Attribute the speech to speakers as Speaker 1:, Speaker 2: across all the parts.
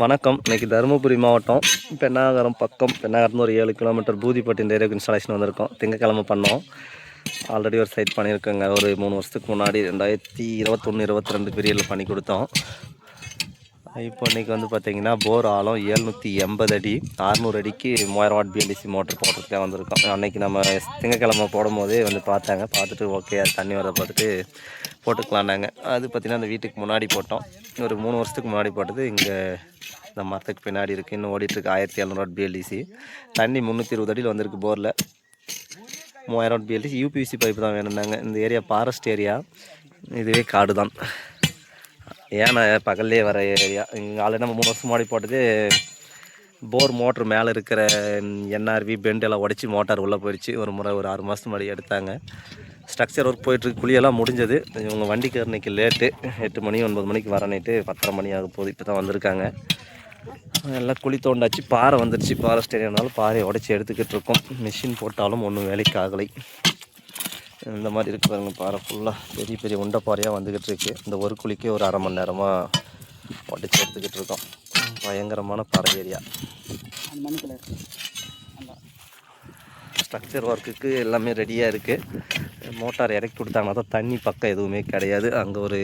Speaker 1: வணக்கம். இன்னைக்கு தருமபுரி மாவட்டம் பெண்ணாகரம் பக்கம் பெண்ணாகரம்னு ஒரு ஏழு கிலோமீட்டர் பூதிப்பட்டி இந்த ஏரியாவுக்கு இன்ஸ்டாலேஷன் வந்திருக்கோம். திங்கக்கிழமை பண்ணோம். ஆல்ரெடி ஒரு சைட் பண்ணியிருக்கோங்க. ஒரு மூணு வருஷத்துக்கு முன்னாடி ரெண்டாயிரத்தி இருபத்தொன்று இருபத்தி ரெண்டு பீரியடில் பண்ணி கொடுத்தோம். இப்போ இன்றைக்கி வந்து பார்த்தீங்கன்னா போர் ஆழம் ஏழ்நூற்றி எண்பது அடி அறநூறு அடிக்கு மூவாயிரம் வாட் பிஎன்டிசி மோட்டர் போடுறதுக்காக வந்திருக்கோம். அன்றைக்கி நம்ம திங்கக்கிழமை போடும் போதே வந்து பார்த்தாங்க. பார்த்துட்டு ஓகே தண்ணி வரதை பார்த்துட்டு போட்டுக்கலான்னாங்க அது பார்த்தீங்கன்னா அந்த வீட்டுக்கு முன்னாடி போட்டோம். ஒரு மூணு வருஷத்துக்கு முன்னாடி போட்டது. இங்கே இந்த மரத்துக்கு பின்னாடி இருக்குது இன்னும் ஓடிட்டுருக்கு. ஆயிரத்தி எழுநூறு வாட் பிஎல்டிசி தண்ணி முந்நூற்றி இருபது அடியில் வந்திருக்கு போரில். மூவாயிரம் வாட் பிஎல்டிசி யூபிசி பைப் தான் வேணும்னாங்க. இந்த ஏரியா ஃபாரஸ்ட் ஏரியா இதுவே காடு தான் ஏன்னா பகல்லே வர ஏரியா. இங்கே ஆல்ரெடி நம்ம மூணு வருஷம் மாடி போட்டது போர் மோட்ரு மேலே இருக்கிற என்ஆர்வி பெண்ட் எல்லாம் உடச்சி மோட்டார் உள்ளே போயிடுச்சு. ஒரு முறை ஒரு ஆறு மாதத்து முன்னாடி எடுத்தாங்க. ஸ்ட்ரக்சர் ஒர்க் போயிட்டுருக்கு குழியெல்லாம் முடிஞ்சது. இவங்க வண்டிக்கு இன்னைக்கு லேட்டு எட்டு மணி ஒன்பது மணிக்கு வரணிட்டு பத்தரை மணி ஆக போகுது. இப்போ தான் வந்திருக்காங்க. எல்லாம் குழி தோண்டாச்சு. பாறை வந்துடுச்சு பாறை ஸ்டேடியம்னாலும் பாறையை உடச்சி எடுத்துக்கிட்டு இருக்கோம். மிஷின் போட்டாலும் ஒன்றும் வேலைக்கு ஆகலை. இந்த மாதிரி இருக்கு பாருங்க பாறை ஃபுல்லாக பெரிய பெரிய உண்டை பாறையாக வந்துக்கிட்டு இருக்கு. இந்த ஒரு குழிக்கே ஒரு அரை மணி நேரமாக உடச்சி எடுத்துக்கிட்டு இருக்கோம். பயங்கரமான பாறை ஏரியா. ஸ்ட்ரக்சர் ஒர்க்குக்கு எல்லாமே ரெடியாக இருக்குது மோட்டார் இறக்கி கொடுத்தாங்கன்னா தான் தண்ணி பக்கம் எதுவுமே கிடையாது. அங்கே ஒரு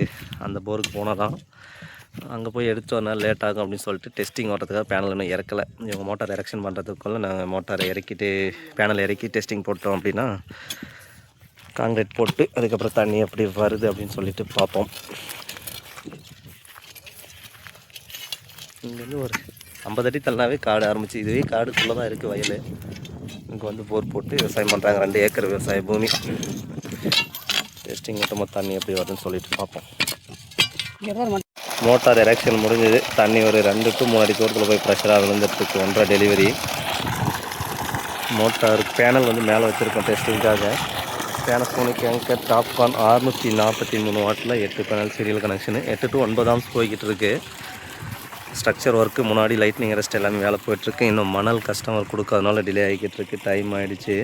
Speaker 1: அந்த போருக்கு போனால் தான் அங்கே போய் எடுத்துட்டு வரனால லேட் ஆகும் அப்படின்னு சொல்லிட்டு டெஸ்டிங் ஓட்டுறதுக்காக பேனல் இன்னும் இறக்கலை. இவங்க மோட்டார் எரெக்ஷன் பண்ணுறதுக்குள்ளே நாங்கள் மோட்டாரை இறக்கிட்டு பேனல் இறக்கி டெஸ்டிங் போட்டோம் அப்படின்னா காங்கிரீட் போட்டு அதுக்கப்புறம் தண்ணி எப்படி வருது அப்படின்னு சொல்லிட்டு பார்ப்போம். இங்கேருந்து ஒரு ஐம்பது அடி தள்ளினாவே காடு ஆரம்பிச்சு. இதுவே காடுக்குள்ளே தான் இருக்குது வயல். இங்கே வந்து போர் போட்டு விவசாயம் பண்ணுறாங்க ரெண்டு ஏக்கர் விவசாய பூமி. டெஸ்டிங் மட்டும் தண்ணி எப்படி வருதுன்னு சொல்லிட்டு பார்ப்போம். மோட்டார் எரெக்ஷன் முடிஞ்சது. தண்ணி ஒரு ரெண்டு டு மூணு அடி தூரத்தில் போய் ப்ரெஷராக விழுந்துட்டுருக்கு. ஒன்றரை டெலிவரி மோட்டார் பேனல் வந்து மேலே வச்சுருக்கோம் டெஸ்டிங்காக பேனசோனிக் ஏங்கர் டாப்கான் அறுநூற்றி நாற்பத்தி மூணு வாட்டில் எட்டு பேனல் சீரியல் கனெக்ஷனு எட்டு டு ஒன்பதாம் போய்கிட்டு இருக்குது ஸ்ட்ரக்சர் ஒர்க்கு முன்னாடி லைட்னிங் ரெஸ்ட் எல்லாமே வேலை போயிட்டுருக்கு இன்னும் மணல் கஸ்டமர் கொடுக்காதனால டிலே ஆகிக்கிட்டு இருக்குது டைம் ஆகிடுச்சு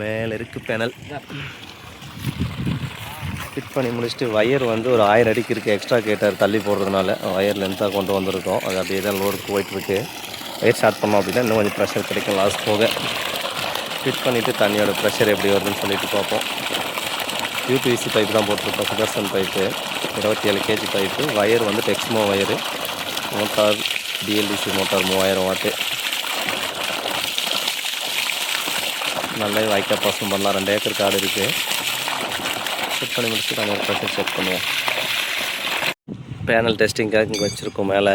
Speaker 1: மேலே இருக்குது பேனல் ஃபிட் பண்ணி முடிச்சுட்டு ஒயர் வந்து ஒரு ஆயிரம் அடிக்கு இருக்குது எக்ஸ்ட்ரா கேட்டார் தள்ளி போடுறதுனால ஒயர் லென்த்தாக கொண்டு வந்திருக்கோம். அது அப்படியே தான் லோடு போயிட்டுருக்கு ஒயர் ஸ்டார்ட் பண்ணோம் அப்படின்னா இன்னும் கொஞ்சம் ப்ரெஷர் கிடைக்கும். லாஸ்ட் போக. ஃபிட் பண்ணிவிட்டு தண்ணியோட ப்ரெஷர் எப்படி வருதுன்னு சொல்லிட்டு பார்ப்போம். யூபிவிசி பைப் தான் போட்டிருக்கோம். சுதர்சன் பைப்பு இருபத்தி ஏழு கேஜி பைப்பு ஒயர் வந்து Texmo wire motor DLDC motor மூவாயிரம் வாட்டு நல்லா வாய்க்கா பாசம் பண்ணலாம். ரெண்டு ஏக்கர் காடு இருக்குது செக் பண்ணி முடிச்சுட்டு நாங்கள் ப்ரெஷர் செக் பண்ணுவோம். பேனல் டெஸ்டிங்காக இங்கே வச்சுருக்கோம் மேலே.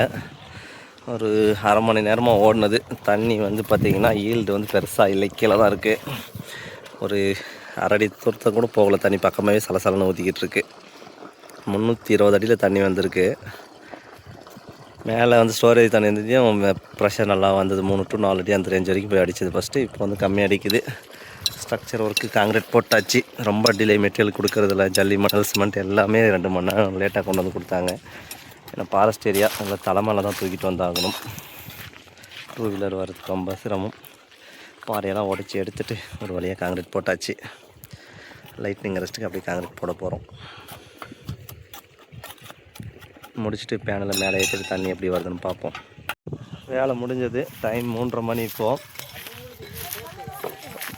Speaker 1: ஒரு அரை மணி நேரமாக ஓடினது. தண்ணி வந்து பார்த்திங்கன்னா ஈல்டு வந்து பெருசாக இல்லை. கீழே தான் இருக்குது ஒரு அரடி தூரத்தை கூட போகல. தண்ணி பக்கமாகவே சலசலன்னு ஊற்றிக்கிட்டு இருக்கு. முந்நூற்றி இருபது அடியில் தண்ணி வந்திருக்கு. மேலே வந்து ஸ்டோரேஜ் தண்ணி இருந்ததையும் ப்ரெஷர் நல்லா வந்தது. மூணு டு நாலு அடி அந்த ரேஞ்ச் வரைக்கும் போய் அடிச்சது ஃபஸ்ட்டு இப்போ வந்து கம்மி அடிக்குது. ஸ்ட்ரக்சர் ஒர்க்கு காங்கிரீட் போட்டாச்சு. ரொம்ப டிலே மெட்டீரியல் கொடுக்குறதில்ல. ஜல்லி மணல் சிமெண்ட் எல்லாமே ரெண்டு மணி நேரம் லேட்டாக கொண்டு வந்து கொடுத்தாங்க. ஏன்னா ஃபாரஸ்ட் ஏரியா அதில் தலைமையில் தான் தூக்கிட்டு வந்தாகணும். டூ வீலர் வர்றதுக்கு ரொம்ப சிரமம். பாறையெல்லாம் உடச்சி எடுத்துகிட்டு ஒரு வழியாக காங்கிரீட் போட்டாச்சு. லைட்னிங் ரெஸ்ட்டுக்கு அப்படியே காங்கிரீட் போட போகிறோம் முடிச்சுட்டு பேனலை மேலே ஏற்றிட்டு தண்ணி எப்படி வருதுன்னு பார்ப்போம். வேலை முடிஞ்சது. டைம் மூன்றரை மணி இப்போது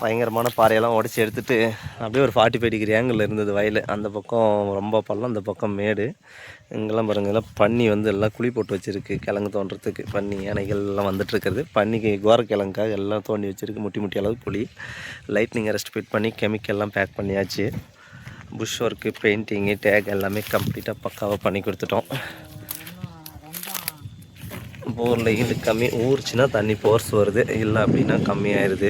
Speaker 1: பயங்கரமான பாறையெல்லாம் உடச்சி எடுத்துட்டு அப்படியே ஒரு ஃபார்ட்டி ஃபைவ் டிகிரி ஆங்கிள் இருந்தது வயல். அந்த பக்கம் ரொம்ப பள்ளம் அந்த பக்கம் மேடு. இங்கெல்லாம் பாருங்க எல்லாம் பன்னி வந்து எல்லாம் குழி போட்டு வச்சுருக்கு கிழங்கு தோன்றதுக்கு. பன்னி யானைகள் எல்லாம் வந்துட்டு இருக்கிறது. பன்னிக்கு கோரக்கிழங்குக்காக எல்லாம் தோண்டி வச்சுருக்கு முட்டி முட்டி அளவு குழி. லைட்னிங் அரெஸ்ட் ஃபிட் பண்ணி கெமிக்கல்லாம் பேக் பண்ணியாச்சு. புஷ் ஒர்க்கு பெயிண்டிங்கு டேக் எல்லாமே கம்ப்ளீட்டாக பக்காவாக பண்ணி கொடுத்துட்டோம். போரில் இது கம்மி ஊறுச்சுன்னா தண்ணி போர்ஸ் வருது. இல்லை அப்படின்னா கம்மியாயிருது.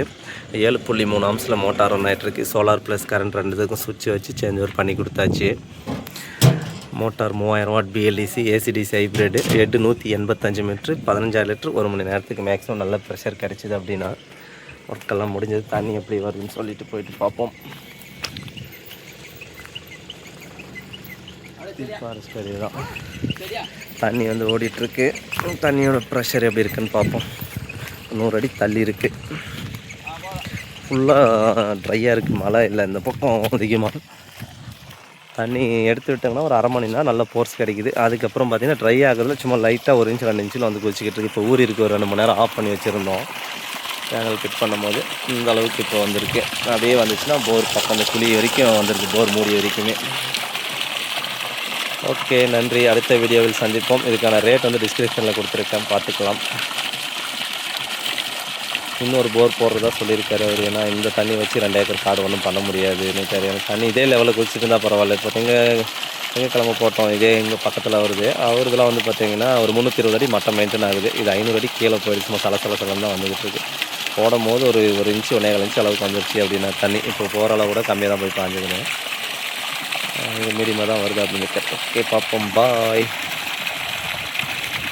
Speaker 1: ஏழு புள்ளி மூணு அம்ஸில் மோட்டார் ஒன்றாயிட்டு ஆகிட்டுருக்கு சோலார் ப்ளஸ் கரண்ட் ரெண்டு இதுக்கும் சுவிட்ச் வச்சு சேஞ்ச் ஓவர் பண்ணி கொடுத்தாச்சு. மோட்டார் மூவாயிரம் watt BLDC ACDC hybrid head நூற்றி எண்பத்தஞ்சு மீட்ரு பதினஞ்சாயிரம் லிட்டர் ஒரு மணி நேரத்துக்கு மேக்ஸிமம் நல்ல ப்ரெஷர் கிடச்சிது அப்படின்னா ஒர்க்கெல்லாம் முடிஞ்சது. தண்ணி எப்படி வருதுன்னு சொல்லிட்டு போயிட்டு பார்ப்போம். ஃபாரஸ்ட் ஏரியா தான். தண்ணி வந்து ஓடிட்டுருக்கு. தண்ணியோட ப்ரெஷர் எப்படி இருக்குன்னு பார்ப்போம். நூறு அடி தள்ளி இருக்குது ஃபுல்லாக ட்ரையாக இருக்குது மழை இல்லை. இந்த பக்கம் அதிகமாக தண்ணி எடுத்து விட்டாங்கன்னா ஒரு அரை மணி நேரம் நல்ல போர்ஸ் கிடைக்குது. அதுக்கப்புறம் பார்த்திங்கன்னா ட்ரை ஆகிறதுல சும்மா லைட்டாக ஒரு இன்ச்சு ரெண்டு இன்ச்சில் வந்து குச்சிக்கிட்டு இருக்கு. இப்போ ஊறி ஒரு ரெண்டு மணி நேரம் ஆஃப் பண்ணி வச்சுருந்தோம். சேனல் ஃபிட் பண்ணும்போது இந்த அளவுக்கு இப்போ வந்திருக்கு. அப்படியே வந்துச்சுன்னா போர் பக்கம் அந்த குழி வரைக்கும் வந்திருக்கு. போர் மூடி வரைக்குமே. ஓகே நன்றி. அடுத்த வீடியோவில் சந்திப்போம். இதுக்கான ரேட் வந்து டிஸ்கிரிப்ஷனில் கொடுத்துருக்கேன். பார்த்துக்கலாம். இன்னொரு போர் போடுறதா சொல்லியிருக்காரு அவர். ஏன்னா இந்த தண்ணி வச்சு ரெண்டு ஏக்கர் காடு ஒன்றும் பண்ண முடியாது. எனக்கு தண்ணி இதே லெவலில் குளிச்சுட்டு இருந்தால் பரவாயில்ல. இப்போ திங்க திங்கக்கிழமை போட்டோம். இதே இங்கே பக்கத்தில் வருது. அவர் இதெல்லாம் வந்து பார்த்தீங்கன்னா ஒரு முந்நூற்றி இருபது அடி மட்டம் மெயின்டைன் ஆகுது. இது ஐநூறு அடி கீழே போயிடுச்சு சும்மா சல சல சலம் தான் வந்துகிட்டு இருக்கு. போடும் போது ஒரு ஒரு இன்ச்சு ஒன்றே இன்ச்சு அளவுக்கு வந்துருச்சு அப்படின்னா தண்ணி. இப்போ போகிற அளவு கூட கம்மியாக தான் போய் பாஞ்சுக்கணும் இது மீடியமாக தான் வருது அப்படின்னு ஓகே பார்ப்போம். பாய்